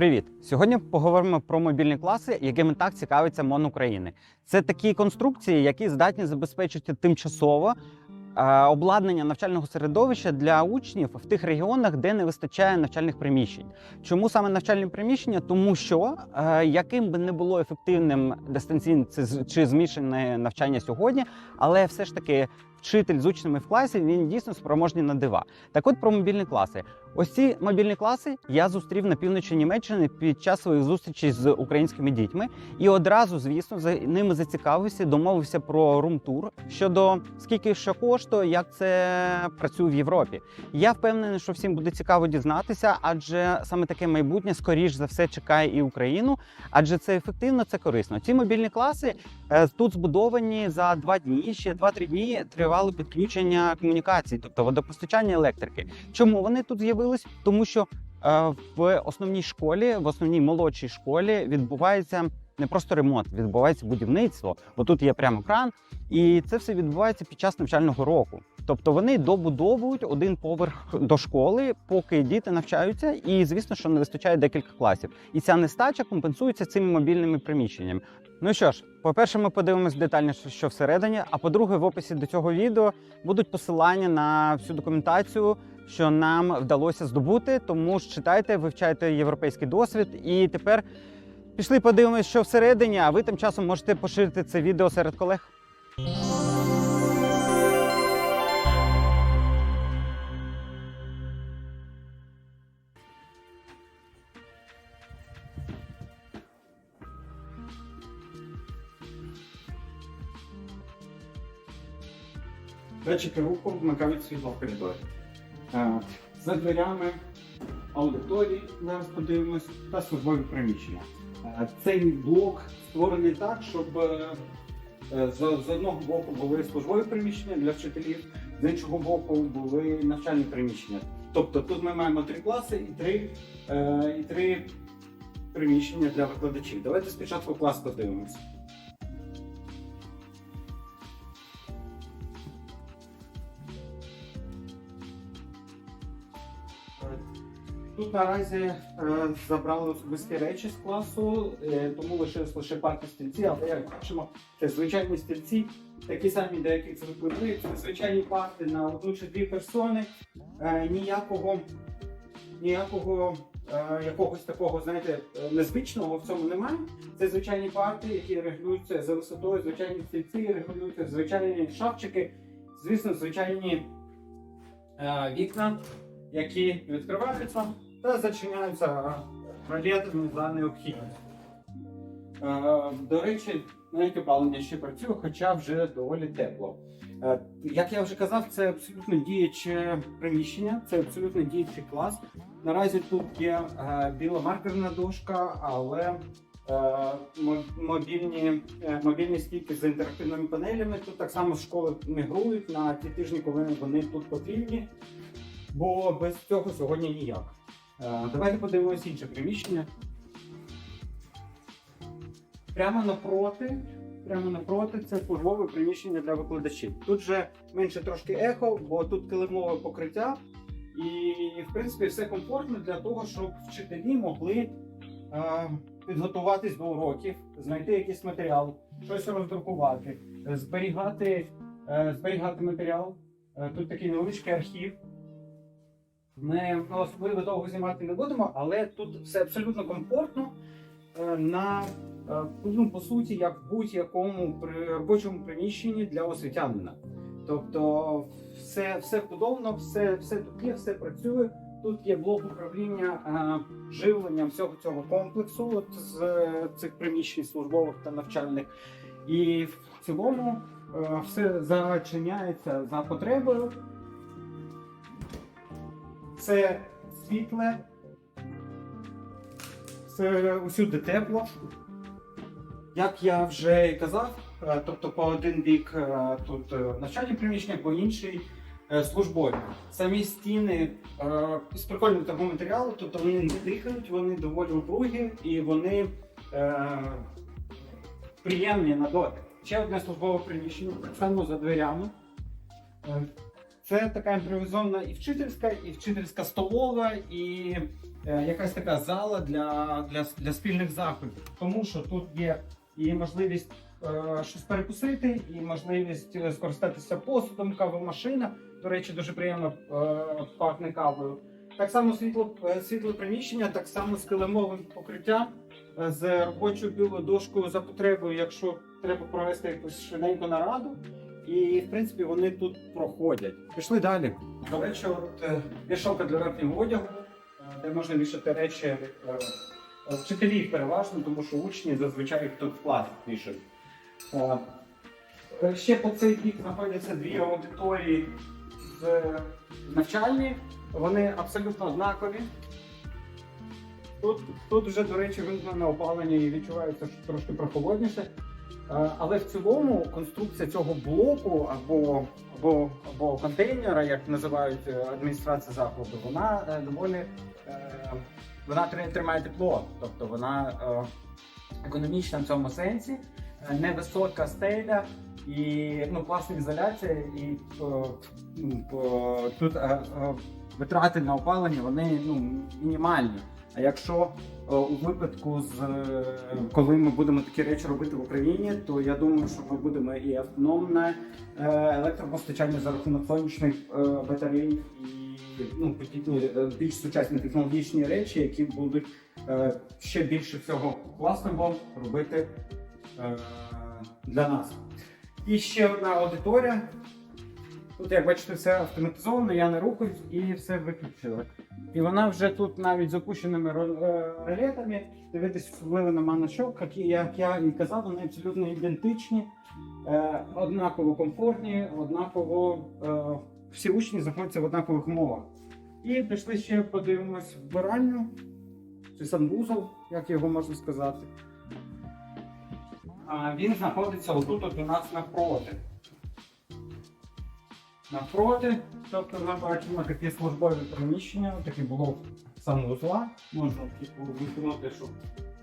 Привіт! Сьогодні поговоримо про мобільні класи, якими так цікавиться МОН України. Це такі конструкції, які здатні забезпечити тимчасово е, обладнання навчального середовища для учнів в тих регіонах, де не вистачає навчальних приміщень. Чому саме навчальні приміщення? Тому що е, яким би не було ефективним дистанційне чи змішане навчання сьогодні, але все ж таки вчитель з учнями в класі він дійсно спроможний на дива. Так от про мобільні класи. Ось ці мобільні класи я зустрів на півночі Німеччини під час своїх зустрічей з українськими дітьми, і одразу, звісно, за ними зацікавився, домовився про рум-тур щодо скільки що коштує, як це працює в Європі. Я впевнений, що всім буде цікаво дізнатися, адже саме таке майбутнє скоріш за все чекає і Україну, адже це ефективно, це корисно. Ці мобільні класи е, тут збудовані за два дні. Ще 2-3 дні тривало підключення комунікацій, тобто водопостачання електрики. Чому вони тут з'явились? Тому що е, в основній школі, в основній молодшій школі відбувається не просто ремонт, відбувається будівництво. Бо тут є прямо кран, і це все відбувається під час навчального року. Тобто вони добудовують один поверх до школи, поки діти навчаються, і звісно, що не вистачає декілька класів. І ця нестача компенсується цими мобільними приміщеннями. Ну що ж, по-перше, ми подивимось детальніше, що всередині. А по-друге, в описі до цього відео будуть посилання на всю документацію, що нам вдалося здобути. Тому ж читайте, вивчайте європейський досвід. І тепер пішли подивимось, що всередині. А ви тим часом можете поширити це відео серед колег. Датчики руху вмикають світло в коридорі. Е, За дверями аудиторії, зараз подивимось, та службові приміщення. Е, Цей блок створений так, щоб е, з, одного боку були службові приміщення для вчителів, з іншого боку були навчальні приміщення. Тобто тут ми маємо три класи і три, і три приміщення для викладачів. Давайте спочатку клас подивимось. Тут наразі е, забрали особисті речі з класу, е, тому лишилось лише парки стільці, але як бачимо, це звичайні стільці, такі самі, до яких звикли. Це звичайні парти на одну чи дві персони. Е, ніякого ніякого якогось такого, знаєте, незвичного в цьому немає. Це звичайні парти, які регулюються за висотою, звичайні стільці, регулюються звичайні шафчики, звісно, звичайні вікна, які відкриваються та зачиняються ролетами за необхідністю. Е, До речі, навіть опалення ще працює, хоча вже доволі тепло. Е, Як я вже казав, це абсолютно діюче приміщення, це абсолютно діючий клас. Наразі тут є е, біла маркерна дошка, але мобільні, мобільні стійки з інтерактивними панелями тут так само школи мігрують на ті тижні, коли вони тут потрібні, бо без цього сьогодні ніяк. Е, Давайте подивимось інше приміщення. Прямо напроти, прямо напроти це службове приміщення для викладачів. Тут вже менше трошки ехо, бо тут килимове покриття, і в принципі все комфортно для того, щоб вчителі могли е, підготуватись до уроків, знайти якийсь матеріал, щось роздрукувати, зберігати, е, зберігати матеріал. Е, тут такий невеличкий архів. Ми ну, особливо довго знімати не будемо, але тут все абсолютно комфортно. е, На е, ну, по суті, як в будь-якому робочому приміщенні для освітянина. Тобто, все, все вбудовано, все, все тут є, все працює. Тут є блок управління е, живленням всього цього комплексу от, з цих приміщень службових та навчальних. І в цілому все зачиняється за потребою. Це світле, це усюди тепло. Як я вже і казав, е, тобто по один бік е, тут е, навчальні приміщення, по інший службові. Самі стіни з прикольного такого матеріалу, тобто вони не дихають, вони доволі упругі і вони приємні на дотик. Ще одне службове приміщення, само за дверями. Це така імпровізована і вчительська, і вчительська столова, і е, якась така зала для, для, для спільних заходів. Тому що тут є і можливість е, щось перекусити, і можливість е, скористатися посудом, кавомашина. До речі, дуже приємно е, пахне кавою. Так само світло, е, світле приміщення, так само з килимовим покриттям, е, з робочою білою дошкою за потребою, якщо треба провести якусь швиденьку нараду. І в принципі вони тут проходять. Пішли далі. До речі, от е, вішалка для верхнього одягу, е, де можна вішати речі е, е, вчителів переважно, тому що учні зазвичай тут в класі пишуть. Е, е, Ще по цей бік знаходяться дві аудиторії з навчальні. Вони абсолютно однакові. Тут, тут вже, до речі, вимкнене опалення і відчувається що трошки прохолодніше. Е, Але в цілому конструкція цього блоку або, або, або контейнера, як називають е, адміністрація закладу, вона е, доволі вона тримає тепло, тобто вона економічна в цьому сенсі, невисока стеля і ну, класна ізоляція, і е, тут витрати на опалення вони ну, мінімальні. А якщо у випадку, з е, коли ми будемо такі речі робити в Україні, то я думаю, що ми будемо і автономне е, електропостачання за рахунок сонячних е, батарей, і ну, е, більш сучасні технологічні речі, які будуть ще більше всього класного робити для нас. І ще одна аудиторія. Тут, як бачите, все автоматизовано, я не рухаюсь і все виключили. І вона вже тут навіть з опущеними е, ролетами. Дивитись нема на що, як, я і казав, вони абсолютно ідентичні, е, однаково комфортні, однаково е, всі учні знаходяться в однакових умовах. І пішли ще подивимось вбиральню, чи санвузол, як його можна сказати. Він знаходиться отут от у нас навпроти. Навпроти, тобто ми бачимо такі службові приміщення, такий блок санвузла. Можна вимкнути, щоб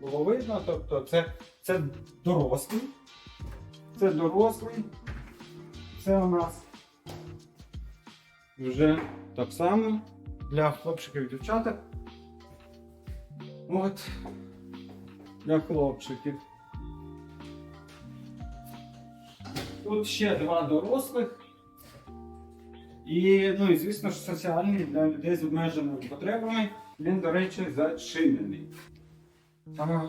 було видно. Тобто це, це дорослий. Це дорослий. Це у нас вже так само для хлопчиків і дівчаток. От. Для хлопчиків. Тут ще два дорослих. І, ну, і звісно ж, соціальний для людей з обмеженими потребами. Він, до речі, зачинений. А,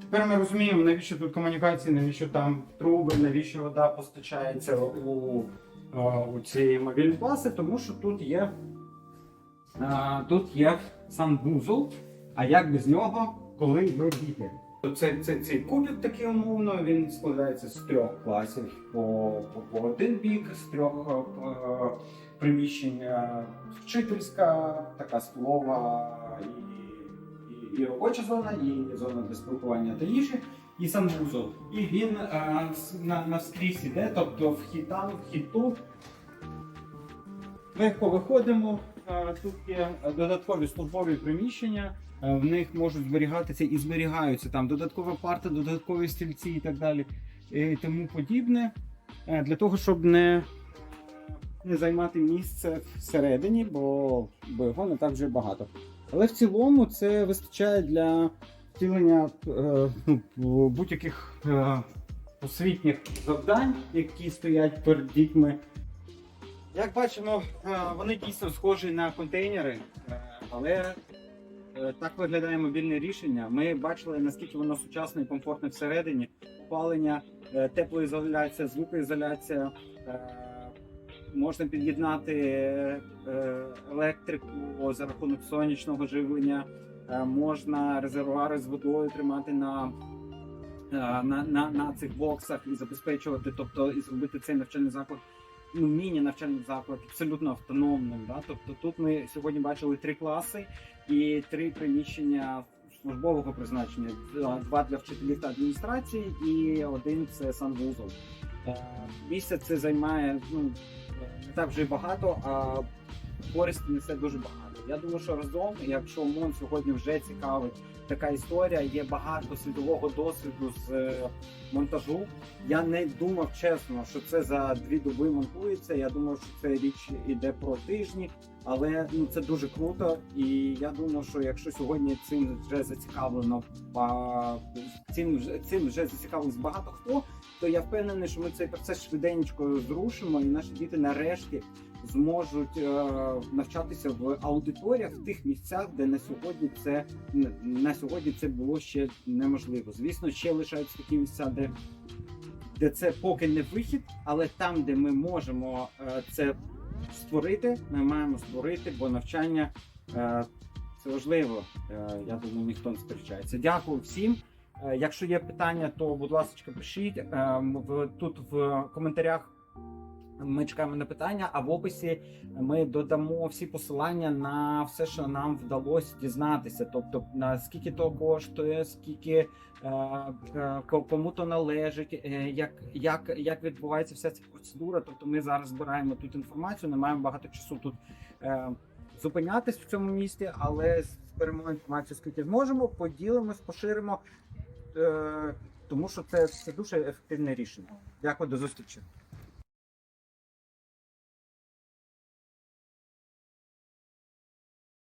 тепер ми розуміємо, навіщо тут комунікації, навіщо там труби, навіщо вода постачається у, у ці мобільні класи, тому що тут є, а, тут є санвузол, а як без нього, коли ви діти. Це, це, цей кубик такий умовно, він складається з трьох класів по, по, по один бік, з трьох е, приміщень е, вчительська, така столова і, і, і робоча зона, і зона для спілкування та їжі, і санвузол. І він е, с- на, навскрізь іде, тобто вхід там, вхід тут. Легко виходимо. е, Тут є додаткові службові приміщення. Е, В них можуть зберігатися і зберігаються там додаткова парта, додаткові стільці і так далі, і тому подібне. Е, Для того, щоб не, не займати місце всередині, бо, бо його не так вже багато. Але в цілому це вистачає для втілення е, ну, будь-яких е, освітніх завдань, які стоять перед дітьми. Як бачимо, е, вони дійсно схожі на контейнери, е, але Е, Так виглядає мобільне рішення. Ми бачили, наскільки воно сучасне і комфортне всередині. Опалення, теплоізоляція, звукоізоляція. Е, Можна під'єднати е, електрику за рахунок сонячного живлення, е, можна резервуари з водою тримати на, е, на, на, на цих боксах і забезпечувати, тобто і зробити цей навчальний заклад. Ну, міні-навчальний заклад абсолютно автономним. Да? Тобто тут ми сьогодні бачили три класи, і три приміщення службового призначення: Два- для вчителів та адміністрації, і один це санвузол. Е, Місця це займає ну не так вже й багато, а користі несе дуже багато. Я думаю, що разом, якщо МОН сьогодні вже цікавить така історія, є багато світового досвіду з е, монтажу. Я не думав чесно, що це за дві доби монтується. Я думав, що це річ іде про тижні, але ну це дуже круто. І я думаю, що якщо сьогодні цим вже зацікавлено цим цим вже зацікавились багато хто, то я впевнений, що ми цей процес швиденько зрушимо, і наші діти нарешті зможуть е, навчатися в аудиторіях в тих місцях, де на сьогодні це на сьогодні це було ще неможливо. Звісно, ще лишаються такі місця, де, де це поки не вихід, але там, де ми можемо е, це створити, ми маємо створити, бо навчання е, це важливо. Я думаю, ніхто не сперечається. Дякую всім. Якщо є питання, то будь ласка, пишіть Е, м, в тут в коментарях. Ми чекаємо на питання, а в описі ми додамо всі посилання на все, що нам вдалося дізнатися. Тобто на скільки то коштує, скільки е, е, кому то належить, е, як, як, як відбувається вся ця процедура. Тобто, ми зараз збираємо тут інформацію, не маємо багато часу тут е, зупинятись в цьому місті, але зберемо інформацію, скільки зможемо, поділимось, поширимо, е, тому що це, це дуже ефективне рішення. Дякую, до зустрічі.